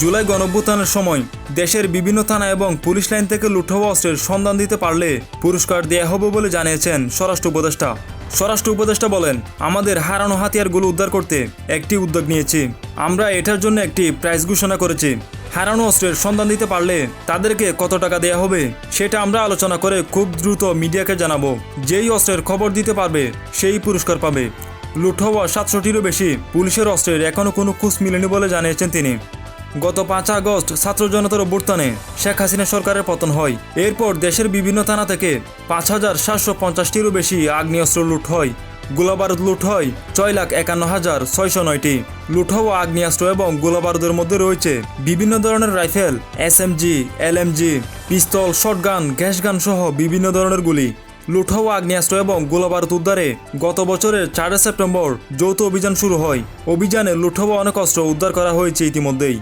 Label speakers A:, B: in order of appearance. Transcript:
A: জুলাই গণভ্যুত্থানের সময় দেশের বিভিন্ন থানা এবং পুলিশ লাইন থেকে লুট হওয়া অস্ত্রের সন্ধান দিতে পারলে পুরস্কার দেয়া হবে বলে জানিয়েছেন স্বরাষ্ট্র উপদেষ্টা। স্বরাষ্ট্র উপদেষ্টা বলেন, আমাদের হারানো হাতিয়ারগুলো উদ্ধার করতে একটি উদ্যোগ নিয়েছি। আমরা এটার জন্য একটি প্রাইজ ঘোষণা করেছি। হারানো অস্ত্রের সন্ধান দিতে পারলে তাদেরকে কত টাকা দেয়া হবে সেটা আমরা আলোচনা করে খুব দ্রুত মিডিয়াকে জানাব। যেই অস্ত্রের খবর দিতে পারবে, সেই পুরস্কার পাবে। লুট হওয়া সাতশোটিরও বেশি পুলিশের অস্ত্রের এখনও কোনো খুঁজ মিলেনি বলে জানিয়েছেন তিনি। গত পাঁচ আগস্ট ছাত্র জনতার অভ্যুত্থানে শেখ হাসিনা সরকারের পতন হয়। এরপর দেশের বিভিন্ন থানা থেকে পাঁচ হাজার সাতশো পঞ্চাশটিরও বেশি আগ্নেয়াস্ত্র লুট হয়। গোলাবারুদ লুট হয় ছয় লাখ একান্ন হাজার ছয়শো নয়টি। লুট হওয়া আগ্নেয়াস্ত্র এবং গোলাবারুদের মধ্যে রয়েছে বিভিন্ন ধরনের rifle, S MG L MG pistol, shotgun gas gun সহ বিভিন্ন ধরনের গুলি। লুট হওয়া আগ্নেয়াস্ত্র এবং গোলাবারুদ উদ্ধারে গত বছরের চারই সেপ্টেম্বর যৌথ অভিযান শুরু হয়। অভিযানে লুট হওয়া অনেক অস্ত্র উদ্ধার করা হয়েছে ইতিমধ্যেই।